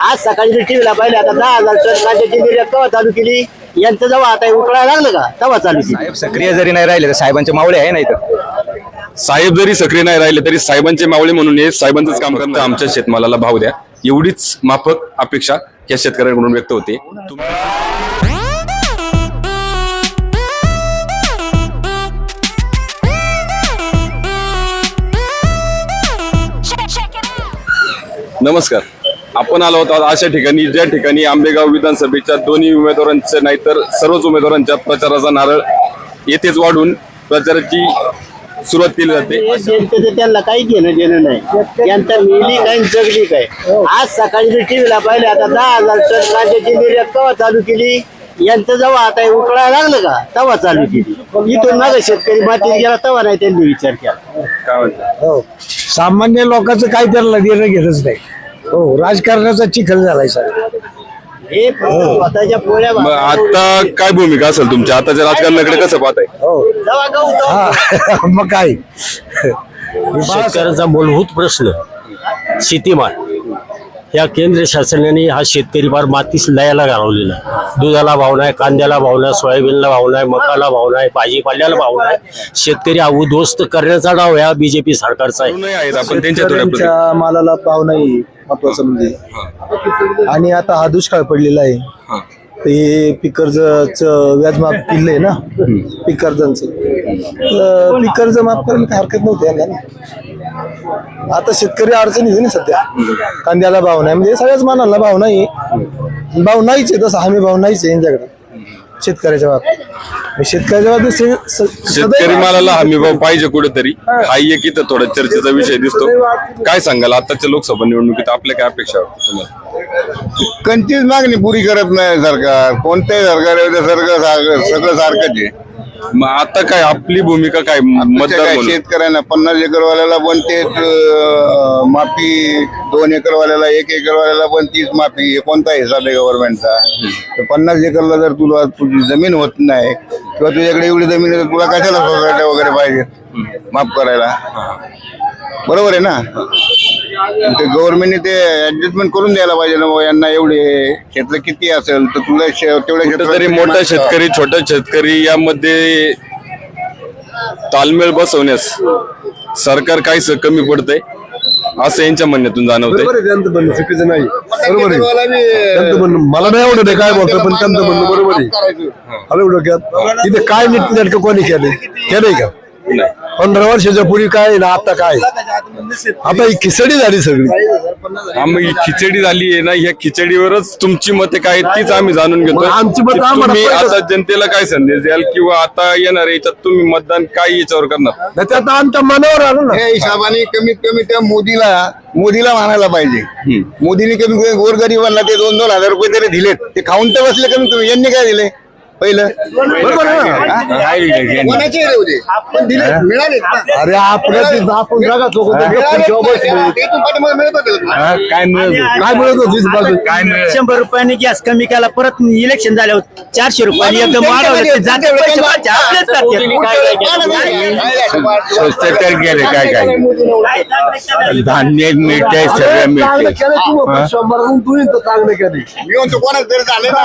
आज सकाळी मी टीव्हीला पाहिले आता दहा हजार टन कांद्याची निर्यात केव्हा चालू केली. यांचं जेव्हा आता उकळायला लागलं का? तेव्हा चालू केली. साहेब सक्रिय जरी नाही राहिले तर साहेबांचे मावळे आहे ना इथं साहेब जरी सक्रिय नाही राहिले तरी साहेबांचे मावळे म्हणून हे साहेबांचंच काम करतं आमच्या शेतमालाला भाव द्या. एवढीच माफक अपेक्षा या शेतकऱ्यांकडून व्यक्त होते. नमस्कार. आपण आलो होतो अशा ठिकाणी ज्या ठिकाणी आंबेगाव विधानसभेच्या दोन्ही उमेदवारांचे नाहीतर सर्वच उमेदवारांच्या प्रचाराचा नारळ येथेच वाढून प्रचाराची सुरुवात केली जाते. त्यांना काही घेणं देणं नाही. त्यांचा मिली काय जगली काय? आज सकाळी मी टीव्हीला पाहिले आता दहा हजार टन कांद्याची निर्यात केव्हा चालू केली? यांचं जेव्हा आता उकळायला लागलं का? तेव्हा चालू केली. इथून मागे शेतकरी मातीत गेला तेव्हा नाही त्यांनी विचार केला. हो. सामान्य लोकांचं काय त्याला देणं घेणंच नाही. हो राजकारणाचा चिखल झालाय सर. हे स्वतःच्या पोळ्या मग आता काय भूमिका असेल तुमच्या आताच्या राजकारणाकडे कसं पाहताय? हो. तेव्हा हा मग काय? शेतकऱ्यांचा मूलभूत प्रश्न शेतीमाल. या केंद्र शासनाने हा शेतकरी फार मातीस लयाला घालवलेला. आहे. दुधाला भाव नाही कांद्याला भाव नाही सोयाबीनला भाव नाही मकाला भाव नाही भाजीपाल्याला भाव नाही. शेतकरी हा उद्ध्वस्त करण्याचा डाव या बीजेपी सरकारचा आहे. नाही आहेत आपण त्यांच्या थोड्या प्रति- शेतकऱ्यांच्या मालाला भाव नाही. महत्वाचं म्हणजे. आणि आता हा दुष्काळ पडलेला आहे. ते पीक कर्जच व्याज माफ केलंय ना? पीक कर्जांचं तर पीक कर्ज माफ करायला काही हरकत नव्हती यांना ना? आता शेतकरी अडचणीत आहे ना सध्या. कांद्याला भाव नाही. म्हणजे सगळ्याच मानाला भाव नाही. भाव नाहीच आहे तसा. हमी भाव नाहीच आहे यांच्याकडे. शेतकऱ्याच्या बाबतीत. शेतकऱ्याच्या बाबतीत से- स- शेतकरी सदैव मालाला हमी भाव पाहिजे कुठेतरी. हा. एक इथं थोडा चर्चेचा विषय दिसतो. काय सांगाल? आताच्या लोकसभा निवडणुकीत आपल्या काय अपेक्षा तुम्हाला? कंचीच मागणी पुरी करत नाही सरकार. कोणत्याही सरकार येऊ दे, सरकार सारखं- सगळं सारखंच आहे. मग आता काय आपली भूमिका काय? आताच्या मतदार काय म्हणून शेतकऱ्यांना पन्नास एकरवाल्याला पण तेच अं, माफी दोन एकरवाल्याला एक एकरवाल्याला पण तीच माफी. हे कोणता हिसाब आहे गव्हर्नमेंटचा तर पन्नास एकरला जर तुला तुझी जमीन होत नाही किंवा तुझ्याकडे एवढी जमीन आहे तर तुला कशाला सोसायट्या वगैरे पाहिजे? माफ करायला. बरोबर आहे ना? ते गव्हर्नमेंटने ते ऍडजस्टमेंट करून द्यायला पाहिजे ना बुवा, यांना एवढे क्षेत्र किती असेल तर तुला शे- तेवढ्या कुठेतरी मोठा शेतकरी छोटा शेतकरी यामध्ये तालमेळ बसवण्यास सरकार काहीच कमी पडतंय असं यांच्या म्हणण्यातून जाणवतंय. बरोबर आहे त्यांचं म्हणणं चुकीचं नाही. बरोबर आहे. त्यांचं म्हणणं मला नाही आवडत आहे काय बोलतो पण त्यांचं म्हणणं बरोबर आहे. आलं डोक्यात? इथे काय नीट नेटकं कोणी केले केलंय का? पंधरा वर्षाच्या पूर्वी काय ना आता काय आता ही खिचडी झाली सगळी. हा, मग ही खिचडी झाली आहे ना ह्या खिचडीवरच तुमची मते काय आहेत तीच आम्ही जाणून घेतो आमची मतं आम्हाला तुम्ही पहिलंच- आता जनतेला काय संदेश द्याल किंवा आता येणार याच्यात तुम्ही मतदान काय याच्यावर करणार? नाही ते आता आमच्या मनावर आलं ना. त्या हिशोबाने कमीत कमी त्या मोदीला मोदीला मानायला पाहिजे. मोदीने कमी कमी गोरगरिबांना ते दोन दोन हजार रुपये तरी दिलेत. ते खाऊन तर बसले कमी कमी. यांनी काय दिले? पहिलं? बरोबर ना? हा? कोणाचे दिले ना. अरे आपल्या तिथं आपण जागा चोखत होतो, मिळालेत खुर्चीवर ना. बसलो. ते इथून पाठीमागे मिळत होते का? काय मिळत काय मिळत होती? बाजू काय शंभर रुपयांनी गॅस कमी केला परत इलेक्शन झाल्यावर चारशे रुपयांनी एकदम वाढवलं. ते जाते पैसे वाढते, आपलेच जाते. स्वस्त तर गेले काय काय? धान्य मिळते सगळं मिळते केलं तू मग शंभरातून तू इथं चांगलं केलं. मी म्हणतो कोणाच तरी झाले ना?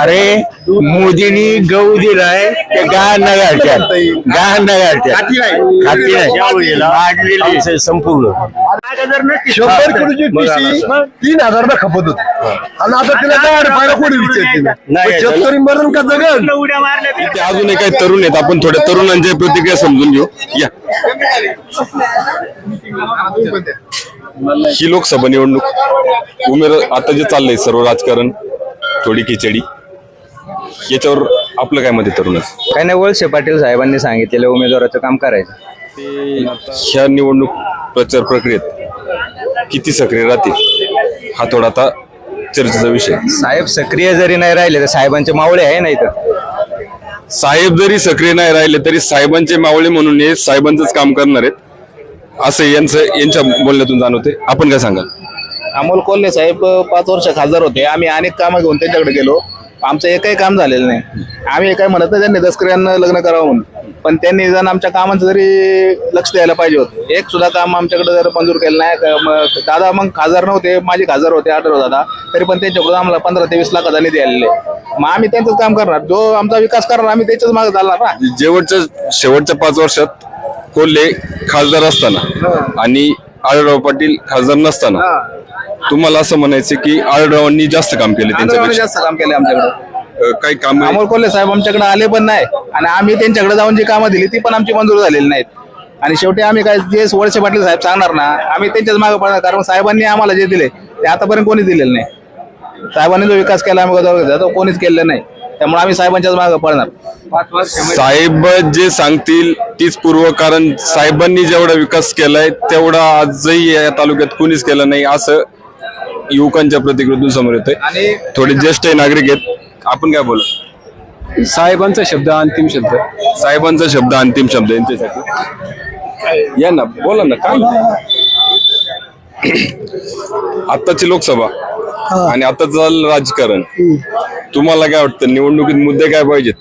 अरे मोदींनी गहू दिलाय ते गाय न घालत्या गाय न घालत्या खाती नाही. खाती नाही. वाढलेली आमचं संपूर्ण. शंभर किलोची पिशी तीन हजार खपत होत. आणि आता तिला काय रुपयाला कोणी विचारते नाही. शेतकरी मरण का जगन? मारल्या इथे अजूनही काही तरुण आहेत. आपण थोड्या तरुणांच्या प्रतिक्रिया समजून घेऊ. या. ही लोकसभा निवडणूक. उमेद आता जे चाललंय सर्व राजकारण थोडी खिचडी. याच्यावर आपलं काय मत आहे तरुणाचं काय नाही वळसे पाटील साहेबांनी सांगितलेलं उमेदवाराचं काम करायचं. ह्या निवडणूक प्रचार प्रक्रियेत किती सक्रिय राहतील? हा थोडा आता चर्चेचा विषय साहेब सक्रिय जरी नाही राहिले तर साहेबांचे मावळे आहे ना इथं. साहेब जरी सक्रिय नाही राहिले तरी साहेबांचे मावळे म्हणून हे साहेबांचंच काम करणार आहेत. असं यांचं यांच्या बोलण्यातून जाणवते आपण काय सांगाल? अमोल कोल्हे साहेब पाच वर्ष खासदार होते. आम्ही अनेक कामं घेऊन त्यांच्याकडे गेलो. आमचं एकही काम झालेलं नाही. आम्ही काय म्हणत नाही त्यांनी तस्कऱ्यांना लग्न करावं म्हणून. पण त्यांनी जण आमच्या कामाचं जरी लक्ष द्यायला पाहिजे होतं एक सुद्धा काम आमच्याकडे जर मंजूर केलं नाही मग दादा मग खासदार नव्हते माझे खासदार होते आठवले दादा तरी पण त्यांच्याकडून आम्हाला पंधरा ते वीस लाखाचा निधी आलेले. मग आम्ही त्यांचंच काम करणार. जो आमचा विकास करणार आम्ही त्याच्याच मागे चालणार ना. शेवटच्या शेवटच्या पाच वर्षात कोल्हे खासदार असताना आणि आळराव पाटील खासदार नसताना. तुम्हाला असं म्हणायचं की आळरावांनी जास्त काम केले त्यांच्यापेक्षा? जास्त काम केले आमच्याकडे. अं, काही काम अमोल कोल्हे साहेब आमच्याकडे आले पण नाही आणि आम्ही त्यांच्याकडे जाऊन जी कामं दिली ती पण आमची मंजूर झालेली नाहीत. आणि शेवटी आम्ही काय जे वळसे पाटील साहेब सांगणार ना आम्ही त्यांच्याच मागे पडणार कारण साहेबांनी आम्हाला जे दिले ते आतापर्यंत कोणी दिलेलं नाही. साहेबांनी जो विकास केला आम्ही तो कोणीच केलेला नाही. त्यामुळे आम्ही साहेबांच्याच मागे पडणार. साहेब जे सांगतील तीच पूर्व कारण साहेबांनी जेवढा विकास केलाय तेवढा आजही या तालुक्यात कुणीच केला नाही असं युवकांच्या प्रतिक्रियेतून समोर येतंय. आणि थोडे ज्येष्ठ नागरिक आहेत. आपण काय बोला? साहेबांचा शब्द अंतिम शब्द. साहेबांचा शब्द अंतिम शब्द यांच्यासाठी. या ना बोला ना काय? आत्ताची लोकसभा. आणि आताचं राजकारण. तुम्हाला काय वाटतं निवडणुकीत मुद्दे काय पाहिजेत?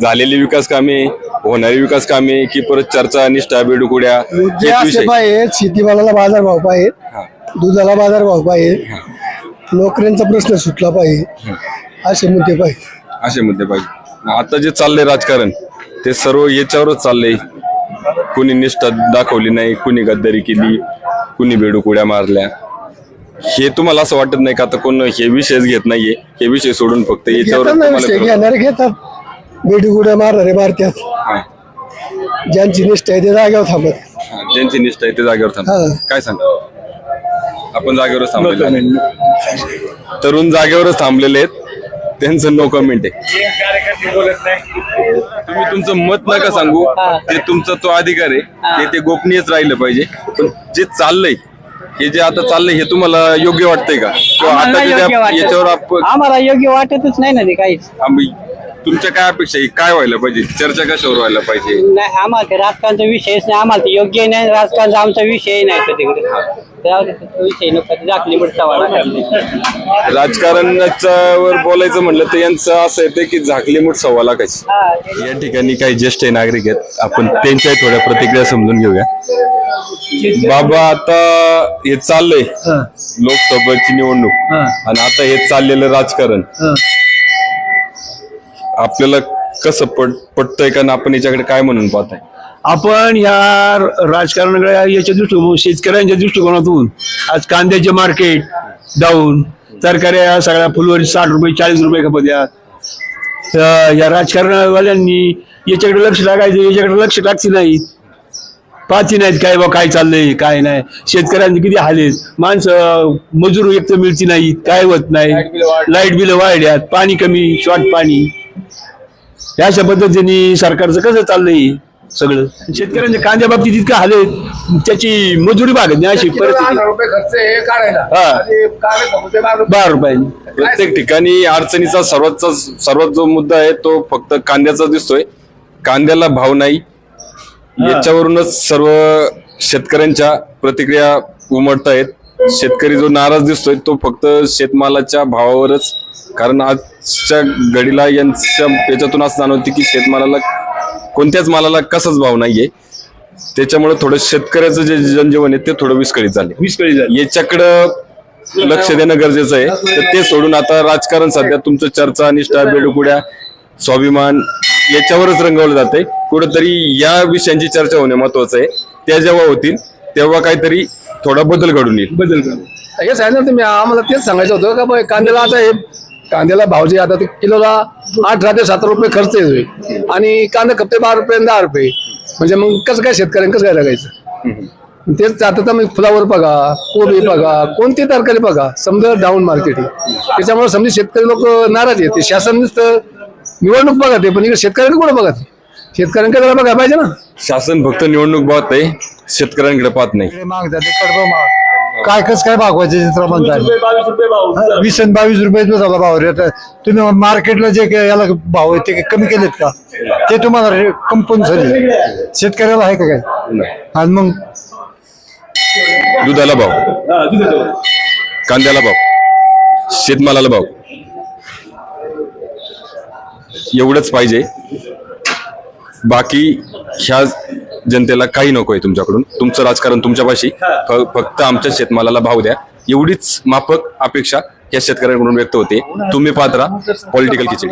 झालेली विकास कामे होणारी विकास कामे की परत चर्चा निष्ठा बेडुकुड्या जे हेच विषय. शेतीमालाला बाजारभाव पाहिजे. दुधाला बाजारभाव पाहिजे नोकऱ्यांचा प्रश्न सुटला पाहिजे असे मुद्दे पाहिजे असे मुद्दे पाहिजे आता जे चाललंय राजकारण ते सर्व याच्यावरच चाललंय. कुणी निष्ठा दाखवली नाही कुणी गद्दारी केली कुणी बेडुकुड्या मारल्या. हे तुम्हाला असं वाटत नाही का? आता कोण हे विषयच घेत नाहीये. हे विषय सोडून फक्त याच्यावर तुम्हाला घेणारे घेतात. बेडी गुड्या मारणारे मारतात. हा. ज्यांची निष्ठा आहे ते जागेवर थांबत. हा, ज्यांची निष्ठा आहे ते जागेवर थांब हा. काय सांगा? आपण जागेवरच थांबलेलो आहे. तरुण जागेवरच थांबलेले आहेत. त्यांचं नो कमेंट आहे. तुम्ही तुमचं मत नका सांगू. ते तुमचा तो अधिकार आहे ते ते गोपनीयच राहिलं पाहिजे. पण जे चाललंय हे जे आता चाललंय हे तुम्हाला योग्य वाटतंय का? किंवा आम्हाला आता योग्य वाटत. याच्यावर आम्हाला योग्य वाटतच नाही ना ते काहीच. आम्ही तुमच्या काय अपेक्षा आहे? काय व्हायला पाहिजे? चर्चा कशावर व्हायला पाहिजे? नाही आम्हाला ते राजकारणाचा विषयच नाही. आम्हाला ते योग्य नाही राजकारणाचा आमचा विषय नाही तिकडे. विषय नको दाखली राजकारणाच्या वर बोलायचं म्हणलं तर यांचं असं येतं की झाकली मूठ सव्वा लाखाची. या ठिकाणी काही ज्येष्ठ नागरिक आहेत. आपण त्यांच्या थोड्या प्रतिक्रिया समजून घेऊया. बाबा आता हे चाललंय लोकसभेची निवडणूक. आणि आता हे चाललेलं राजकारण. आपल्याला कसं पट पटतंय का? आपण याच्याकडे काय म्हणून पाहताय? आपण या राजकारणाकडे याच्या दृष्टिकोन शेतकऱ्यांच्या दृष्टिकोनातून आज कांद्याचे मार्केट डाऊन तरकाऱ्या सगळ्या फुलवरी साठ रुपये चाळीस रुपये खपत यात. तर या राजकारणावाल्यांनी याच्याकडे लक्ष टाकायचं याच्याकडे लक्ष टाकते नाहीत पाहते नाहीत काय बा काय चाललंय काय नाही. शेतकऱ्यांचे किती हाल. आहेत माणसं मजूर एक तर मिळती नाहीत काय होत नाही. लाइट बिल वाढल्यात. पाणी कमी शॉर्ट पाणी. अशा पद्धतीने सरकारचं कसं चाललंय? सगळं. शेतकऱ्यांच्या कांद्या बाबतीत इतकं हाल त्याची मजुरी भागत नाही अशी परिस्थिती. हा बारा रुपयांनी प्रत्येक ठिकाणी अडचणीचा सर्वात सर्वात जो मुद्दा आहे तो फक्त कांद्याचा दिसतोय. कांद्याला भाव नाही. याच्यावरूनच सर्व शेतकऱ्यांच्या प्रतिक्रिया उमटत आहेत शेतकरी जो नाराज दिसतोय तो फक्त शेतमालाच्या भावावरच. कारण आजच्या घडीला यांच्या याच्यातून असं जाणवते की शेतमालाला कोणत्याच मालाला कसाच भाव नाहीये. त्याच्यामुळे थोडं शेतकऱ्याचं जे जनजीवन आहे ते थोडं विस्कळीत झाले विस्कळीत झाली याच्याकडं लक्ष देणं गरजेचं आहे. तर ते सोडून आता राजकारण सध्या तुमचं चर्चा निष्ठा बेडुकुड्या स्वाभिमान याच्यावरच रंगवलं जाते कुठंतरी या विषयांची चर्चा होणे महत्वाचं आहे. त्या जेव्हा होतील तेव्हा काहीतरी थोडा बदल घडून येईल. बदल करू हे सांगितलं तुम्ही आम्हाला तेच सांगायचं होतं का बाई कांद्याला आता हे कांद्याला भाव जे आता ते किलोला आठ ते सात रुपये खर्च येतोय. आणि कांदा खपते बारा रुपये आणि दहा रुपये. म्हणजे मग कसं काय शेतकऱ्यांना कसं काय लागायचं? तेच आता तर मग फुलावर बघा कोबी बघा कोणती तरकारी बघा समजा डाऊन मार्केट आहे. त्याच्यामुळे समजा शेतकरी लोक नाराज आहेत. ते शासन नुसतं निवडणूक बघा ते पण इकडे शेतकऱ्यांना कुठं बघा ते शेतकऱ्यांकडे जरा बघा पाहिजे ना? शासन फक्त निवडणूक पाहत आहे शेतकऱ्यांकडे पाहत नाही. माग जाते कडबं माग. काय कस काय भागवायचे चित्र म्हणतात वीस आणि बावीस रुपये दुधाला भाव रे. आता तुम्ही मार्केटला जे काही याला भाव आहे ते काही कमी केलेत का? ते तुम्हाला कंपल्सरी शेतकऱ्याला आहे का काय? आणि मग? दुधाला भाव. कांद्याला भाव. शेतमालाला भाव. एवढंच पाहिजे. बाकी ह्या जनतेला काही नकोय तुमच्याकडून. तुमचं राजकारण तुमच्यापाशी. फक्त आमच्या शेतमालाला भाव द्या. एवढीच माफक अपेक्षा या शेतकऱ्यांकडून व्यक्त होते. तुम्ही पात्रा पॉलिटिकल किचडी